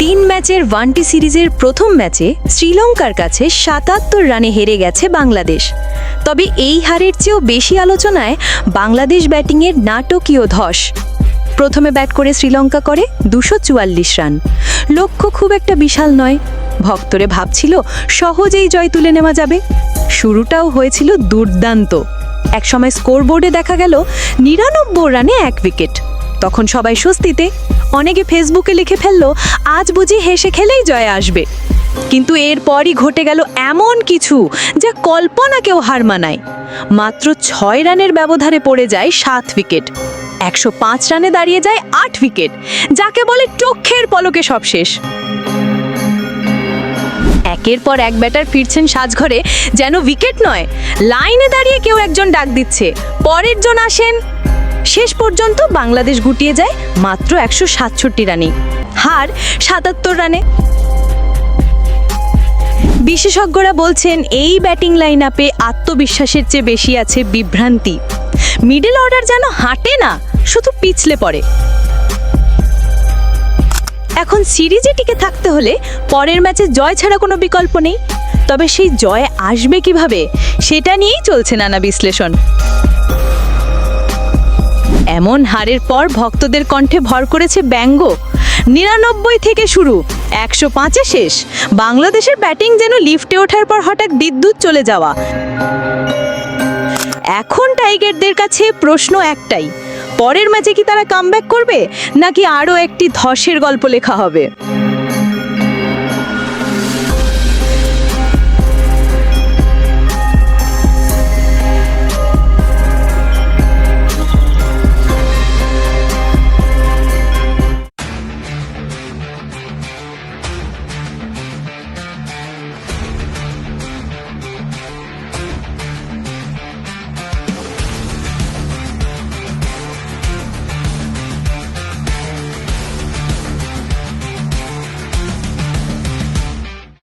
তিন ম্যাচের ওয়ানটি সিরিজের প্রথম ম্যাচে শ্রীলঙ্কার কাছে সাতাত্তর রানে হেরে গেছে বাংলাদেশ। তবে এই হারের চেয়েও বেশি আলোচনায় বাংলাদেশ ব্যাটিংয়ের নাটকীয় ধস। প্রথমে ব্যাট করে শ্রীলঙ্কা করে দুশো চুয়াল্লিশ রান। লক্ষ্য খুব একটা বিশাল নয়। ভক্তরে ভাবছিল সহজেই জয় তুলে নেওয়া যাবে। শুরুটাও হয়েছিল দুর্দান্ত। একসময় স্কোরবোর্ডে দেখা গেল নিরানব্বই রানে এক উইকেট। তখন সবাই স্বস্তিতে অনেকে ফেসবুকে লিখে ফেলল, আজ বুঝি হেসে খেলেই জয় আসবে। কিন্তু এরপরই ঘটে গেল এমন কিছু যা কল্পনাকেও হার মানায়। মাত্র ছয় রানের ব্যবধানে পড়ে যায় সাত উইকেট। একশো পাঁচ রানে দাঁড়িয়ে যায় আট উইকেট, যাকে বলে চোখের পলকে সব শেষ। একের পর এক ব্যাটার ফিরছেন সাজঘরে, যেন উইকেট নয়, লাইনে দাঁড়িয়ে কেউ একজন ডাক দিচ্ছে। পরের জন আসেন শেষ পর্যন্ত বাংলাদেশ গুটিয়ে যায় মাত্র একশো সাতষট্টি রানে। হার সাতাত্তর রানে। বিশেষজ্ঞরা বলছেন, এই ব্যাটিং লাইন আপে আত্মবিশ্বাসের চেয়ে বেশি আছে বিভ্রান্তি। মিডল অর্ডার যেন হাঁটে না, শুধু পিছলে পড়ে। এখন সিরিজে টিকে থাকতে হলে পরের ম্যাচে জয় ছাড়া কোনো বিকল্প নেই। তবে সেই জয় আসবে কীভাবে, সেটা নিয়েই চলছে নানা বিশ্লেষণ। এমন হারের পর ভক্তদের কণ্ঠে ভর করেছে ব্যঙ্গ। নিরানব্বই থেকে শুরু, একশো পাঁচে শেষ। বাংলাদেশের ব্যাটিং যেন লিফটে ওঠার পর হঠাৎ বিদ্যুৎ চলে যাওয়া। এখন টাইগারদের কাছে প্রশ্ন একটাই, পরের ম্যাচে কি তারা কামব্যাক করবে, নাকি আরও একটি ধসের গল্প লেখা হবে?